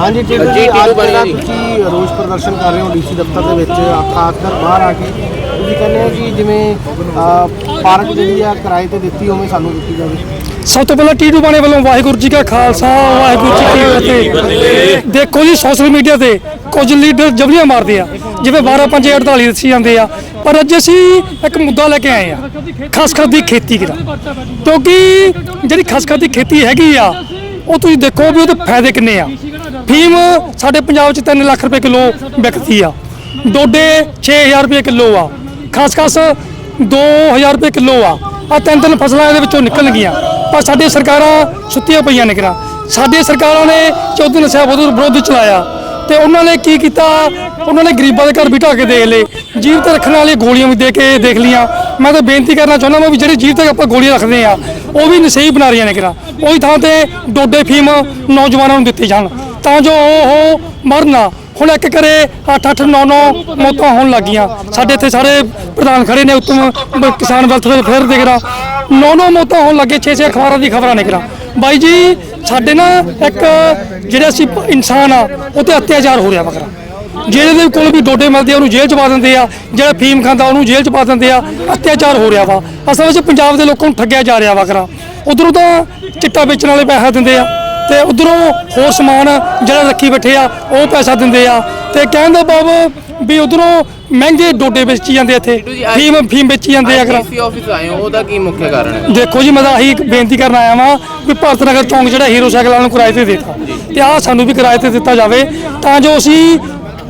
ਹਾਂਜੀ ਜੀ, ਅੱਜ ਬਣੀ ਜਿਹੜਾ। ਤੁਸੀਂ ਰੋਸ ਪ੍ਰਦਰਸ਼ਨ ਕਰ ਰਹੇ ਹੋ ਡੀਸੀ ਦਫ਼ਤਰ ਦੇ ਵਿੱਚ ਕਰ ਬਾਹਰ ਆ ਕੇ। ਤੁਸੀਂ ਕਹਿੰਦੇ ਹੋ ਕਿ ਜਿਵੇਂ ਪਾਰਕ ਜਿਹੜੀ ਆ ਕਿਰਾਏ ਤੇ ਦਿੱਤੀ ਉਵੇਂ ਸਾਨੂੰ ਦਿੱਤੀ ਜਾਵੇ। ਸਭ ਤੋਂ ਪਹਿਲਾਂ ਟੀਟੂ ਬਾਣੇ ਵੱਲੋਂ ਵਾਹਿਗੁਰੂ ਜੀ ਕਾ ਖਾਲਸਾ ਵਾਹਿਗੁਰੂ ਜੀ ਕੀ ਫਤਿਹ। ਦੇਖੋ ਜੀ ਸੋਸ਼ਲ ਮੀਡੀਆ ਤੇ ਕੁਝ ਲੀਡਰ ਜਬਲੀਆਂ ਮਾਰਦੇ ਆ। ਜਿਵੇਂ 12 5 48 ਦੱਸੀ ਜਾਂਦੇ ਆ। ਪਰ ਅੱਜ ਅਸੀਂ ਇੱਕ ਮੁੱਦਾ ਲੈ ਕੇ ਆਏ ਆ ਖਸਖਸ ਦੀ ਖੇਤੀ ਕਰਾ ਕਿਉਂਕਿ ਜਿਹੜੀ ਖਸਖਸ ਦੀ ਖੇਤੀ ਹੈਗੀ ਆ ਉਹ ਤੁਸੀਂ ਦੇਖੋ ਵੀ ਉਹਦੇ ਫਾਇਦੇ ਕਿੰਨੇ ਆ। ਫੀਮ ਸਾਡੇ ਪੰਜਾਬ 'ਚ 3 ਲੱਖ ਰੁਪਏ ਕਿਲੋ ਵਿਕਦੀ ਆ। ਡੋਡੇ 6000 ਰੁਪਏ ਕਿਲੋ ਆ। ਖਸਖਸ 2000 ਰੁਪਏ ਕਿਲੋ ਆ। ਆ ਤਿੰਨ ਤਿੰਨ ਫਸਲਾਂ ਇਹਦੇ ਵਿੱਚੋਂ ਨਿਕਲਣਗੀਆਂ। ਪਰ ਸਾਡੀ ਸਰਕਾਰਾਂ ਸੁੱਤੀਆਂ ਪਈਆਂ ਨੇ ਕਿਰਾ ਸਾਡੀ ਸਰਕਾਰਾਂ ਨੇ ਚੌਧਰੀ ਨਸ਼ਾ ਵਿਰੋਧ ਵਿਰੋਧ ਚਲਾਇਆ। ਤੇ ਉਹਨਾਂ ਨੇ ਕੀ ਕੀਤਾ? ਉਹਨਾਂ ਨੇ ਗਰੀਬਾਂ ਦੇ ਘਰ ਬਿਠਾ ਕੇ ਦੇਖ ਲਏ। ਜੀਵ ਤੇ ਰੱਖਣ ਵਾਲੀ ਗੋਲੀਆਂ ਵੀ ਦੇ ਕੇ ਦੇਖ ਲੀਆਂ ਮੈਂ ਤਾਂ ਬੇਨਤੀ ਕਰਨਾ ਚਾਹੁੰਦਾ ਮੈਂ ਵੀ ਜਿਹੜੇ ਜੀਵ ਤੇ ਆਪਾਂ ਗੋਲੀਆਂ ਰੱਖਦੇ ਆ ਉਹ ਵੀ ਨਸ਼ਈ ਬਣਾ ਰਹੀਆਂ ਨੇ ਕਿਰਾ ਉਹੀ ਥਾਂ ਤੇ ਡੋਡੇ ਫੀਮ ਨੌਜਵਾਨਾਂ ਨੂੰ ਦਿੱਤੇ ਜਾਣ। ਤਾਂ ਜੋ ਉਹ ਮਰਨਾ। ਹੁਣ ਇੱਕ ਕਰੇ 8 8 9 9 ਮੌਤਾਂ ਹੋਣ ਲੱਗੀਆਂ। ਸਾਡੇ ਇੱਥੇ ਸਾਰੇ ਪ੍ਰਧਾਨ ਖੜੇ ਨੇ, ਉੱਤਮ ਬ- ਕਿਸਾਨ ਵੈਲਫੇਅਰ ਫੇਰ ਦੇਖ ਰਾ। 9 9 ਮੌਤਾਂ ਹੋਣ ਲੱਗੇ 6 6 ਅਖਬਾਰਾਂ ਦੀ ਖਬਰਾਂ ਨਿਕਲਾਂ ਬਾਈ ਜੀ, ਸਾਡੇ ਨਾ ਇੱਕ ਜਿਹੜਾ ਅਸੀਂ ਇਨਸਾਨ ਆ, ਉਹ ਤੇ ਅਤਿਆਚਾਰ ਹੋ ਰਿਹਾ ਵਗਰਾ ਜਿਹੜੇ ਦੇ ਕੋਲ ਵੀ ਡੋਡੇ ਮਿਲਦੇ ਆ, ਉਹਨੂੰ ਜੇਲ੍ਹ ਚ ਪਾ ਦਿੰਦੇ ਆ। ਜਿਹੜਾ ਫੀਮ ਖਾਂਦਾ, ਉਹਨੂੰ ਜੇਲ੍ਹ ਚ ਪਾ ਦਿੰਦੇ ਆ। ਅਤਿਆਚਾਰ ਹੋ ਰਿਹਾ ਵਾ। ਅਸਲ ਵਿੱਚ ਪੰਜਾਬ ਦੇ ਲੋਕਾਂ ਨੂੰ ਠੱਗਿਆ ਜਾ ਰਿਹਾ ਵਗਰਾ ਉਧਰੋਂ ਤਾਂ ਚਿੱਟਾ ਵੇਚਣ ਵਾਲੇ ਪੈਸਾ ਦਿੰਦੇ ਆ। ਤੇ ਉਧਰੋਂ ਹੋਰ ਸਮਾਨ ਜਿਹੜਾ ਰੱਖੀ ਬੈਠੇ ਆ ਉਹ ਪੈਸਾ ਦਿੰਦੇ ਆ। ਤੇ ਕਹਿਣ ਦਾ ਭਾਵ ਵੀ ਉਧਰੋਂ ਮਹਿੰਗੇ ਡੋਡੇ ਵੇਚੀ ਜਾਂਦੇ ਇੱਥੇ। ਫੀਮ ਫੀਮ ਵੇਚੀ ਜਾਂਦੇ ਆ ਅਗਰ। ਡੀਸੀ ਆਫਿਸ ਆਏ ਹੋ ਉਹਦਾ ਕੀ ਮੁੱਖ ਕਾਰਨ ਹੈ? ਦੇਖੋ ਜੀ ਮੈਂ ਤਾਂ ਆਹੀ ਬੇਨਤੀ ਕਰਨ ਆਇਆ ਵਾਂ ਵੀ ਭਾਰਤ ਨਗਰ ਚੌਂਕ ਜਿਹੜਾ ਹੀਰੋ ਸਾਈਕਲ ਵਾਲਿਆਂ ਨੂੰ ਕਿਰਾਏ ਤੇ ਦਿੱਤਾ। ਤੇ ਆਹ ਸਾਨੂੰ ਵੀ ਕਿਰਾਏ ਤੇ ਦਿੱਤਾ ਜਾਵੇ ਤਾਂ ਜੋ ਅਸੀਂ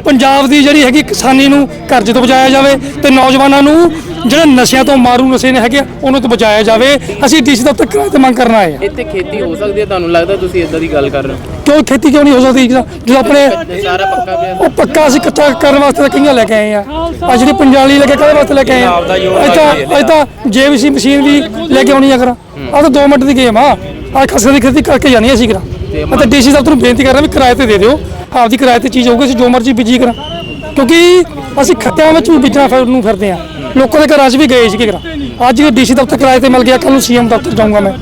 ਪੰਜਾਬ ਦੀ ਜਿਹੜੀ ਹੈਗੀ ਕਿਸਾਨੀ ਨੂੰ ਕਰਜ਼ੇ ਤੋਂ ਬਚਾਇਆ ਜਾਵੇ ਤੇ ਨੌਜਵਾਨਾਂ ਨੂੰ ਜਿਹੜੇ ਨਸ਼ਿਆਂ ਤੋਂ ਮਾਰੂ ਨਸ਼ੇ ਨੇ ਹੈਗੇ ਆ, ਉਹਨਾਂ ਤੋਂ ਬਚਾਇਆ ਜਾਵੇ। ਅਸੀਂ ਡੀਸੀ ਦਫ਼ਤਰ ਕਿਰਾਏ ਤੇ ਮੰਗ ਕਰਨ ਆਏ ਆ। ਇੱਥੇ ਖੇਤੀ ਹੋ ਸਕਦੀ ਹੈ ਤੁਹਾਨੂੰ ਲੱਗਦਾ ਤੁਸੀਂ ਇਦਾਂ ਦੀ ਗੱਲ ਕਰ ਰਹੇ ਹੋ? ਕਿਉਂ ਖੇਤੀ ਕਿਉਂ ਨਹੀਂ ਹੋ ਸਕਦੀ? ਜਦੋਂ ਆਪਣੇ ਸਾਰਾ ਪੱਕਾ ਪਿਆ। ਉਹ ਪੱਕਾ ਅਸੀਂ ਕੱਚਾ ਕਰਨ ਵਾਸਤੇ ਤਾਂ ਕਈਆਂ ਲੈ ਕੇ ਆਏ ਆ। ਆ ਜਿਹੜੀ ਪੰਜਾਲੀ ਲੈ ਕੇ ਕਾਹਦੇ ਵਾਸਤੇ ਲੈ ਕੇ ਆਏ ਆ? ਇਹ ਤਾਂ ਇਹ ਤਾਂ ਜੇਬੀਸੀ ਮਸ਼ੀਨ ਵੀ ਲੈ ਕੇ ਆਉਣੀ ਆ ਕਰਾਂ ਆ ਤਾਂ 2 ਮਿੰਟ ਦੀ ਗੇਮ ਆ। ਆ ਖਸਰ ਦੀ ਖੇਤੀ ਕਰਕੇ ਜਾਣੀ ਆ ਅਸੀਂ ਕਰਾਂ ਮੈਂ ਤਾਂ ਡੀਸੀ ਸਾਹਿਬ ਨੂੰ ਬੇਨਤੀ ਕਰ ਰਿਹਾ ਵੀ ਕਿਰਾਏ ਤੇ ਦੇ ਦਿਓ। ਆਪਦੀ ਕਿਰਾਏ ਤੇ ਚੀਜ਼ ਹੋਊਗੀ ਅਸੀਂ ਜੋ ਮਰਜ਼ੀ ਬੀਜੀ ਕਰਾਂ। ਕਿਉਂਕਿ ਅਸੀਂ ਖੱਤਿਆਂ ਵਿੱਚ ਵੀ ਬੀਜਣਾ ਫਿਰ ਨੂੰ ਫਿਰਦੇ ਆ ਲੋਕਾਂ ਦੇ ਘਰਾਂ 'ਚ ਵੀ ਗਏ ਸੀ ਕਰਾਂ ਅੱਜ ਡੀਸੀ ਦਫ਼ਤਰ ਕਿਰਾਏ ਤੇ ਮਿਲ ਗਿਆ ਕੱਲ ਨੂੰ ਸੀਐਮ ਦਫ਼ਤਰ ਜਾਊਂਗਾ ਮੈਂ।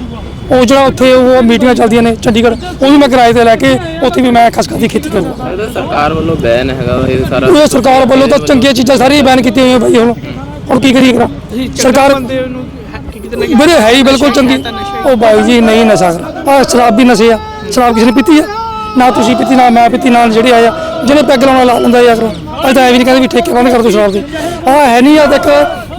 ਉਹ ਜਿਹੜਾ ਉੱਥੇ ਉਹ ਮੀਟਿੰਗਾਂ ਚੱਲਦੀਆਂ ਨੇ ਚੰਡੀਗੜ੍ਹ ਉਹ ਵੀ ਮੈਂ ਕਿਰਾਏ ਤੇ ਲੈ ਕੇ ਉੱਥੇ ਵੀ ਮੈਂ ਖਸਖਸ ਦੀ ਖੇਤੀ ਕਰੂੰਗਾ। ਲੱਗਦਾ ਸਰਕਾਰ ਵੱਲੋਂ ਬੈਨ ਹੈਗਾ ਇਹ ਸਾਰਾ? ਸਰਕਾਰ ਵੱਲੋਂ ਤਾਂ ਚੰਗੀਆਂ ਚੀਜ਼ਾਂ ਸਾਰੀਆਂ ਬੈਨ ਕੀਤੀਆਂ ਹੋਈਆਂ ਭਾਈ ਹੁਣ ਹੁਣ ਕੀ ਕਰੀਏ ਕਰਾਂ? ਸਰਕਾਰ ਵੀਰੇ ਹੈ ਹੀ ਬਿਲਕੁਲ ਚੰਗੀ। ਉਹ ਬਾਈ ਜੀ ਨਹੀਂ ਨਸ਼ਾ। ਆ ਸ਼ਰਾਬ ਵੀ ਨਸ਼ੇ ਆ। ਸ਼ਰਾਬ ਕਿਸੇ ਨੇ ਪੀਤੀ ਆ ਨਾ ਤੁਸੀਂ ਪੀਤੀ ਨਾ ਮੈਂ ਪੀਤੀ ਨਾ ਜਿਹੜੇ ਆਇਆ ਜਿਹਨੇ ਪੈਗ ਲਾਉਣਾ ਲਾ ਲੈਂਦਾ ਯਾਰ। ਅਸੀਂ ਤਾਂ ਐ ਵੀ ਨਹੀਂ ਕਹਿੰਦੇ ਵੀ ਠੇਕੇ ਬੰਦ ਕਰ ਦੋ ਸ਼ਰਾਬ ਦੇ। ਆ ਹੈ ਨਹੀਂ ਆ ਇੱਕ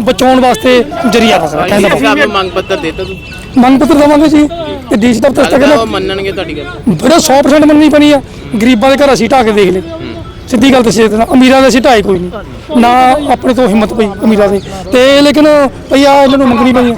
ਬਚਾਉਣ ਵਾਸਤੇ ਜਰੀਆ ਬਸਣਾ ਕਹਿੰਦਾ ਨਾਲ ਮੰਗ ਪੱਤਰ ਦਿੱਤਾ ਤੁਸੀਂ ਮੰਗ ਪੱਤਰ ਦੇਵਾਂਗੇ ਜੀ ਤੇ ਡੀਸੀ ਦਫ਼ਤਰ ਤੱਕ ਲੱਗਦਾ ਨਾ ਉਹ ਮੰਨਣਗੇ ਤੁਹਾਡੀ ਗੱਲ। ਬੜਾ 100% ਮੰਨਣੀ ਪੈਣੀ ਆ। ਗਰੀਬਾਂ ਦੇ ਘਰ ਅਸੀਂ ਢਾਹ ਕੇ ਦੇਖ ਲਏ। ਸਿੱਧੀ ਗੱਲ ਦੱਸੀ ਤੇ ਅਮੀਰਾਂ ਦੇ ਅਸੀਂ ਢਾਈ ਕੋਈ ਨਹੀਂ ਨਾ ਆਪਣੇ ਤੋਂ ਹਿੰਮਤ ਪਈ ਅਮੀਰਾਂ ਦੇ। ਤੇ ਲੇਕਿਨ ਭਈਆ ਇਹਨਾਂ ਨੂੰ ਮੰਗਣੀ ਪਈ ਆ।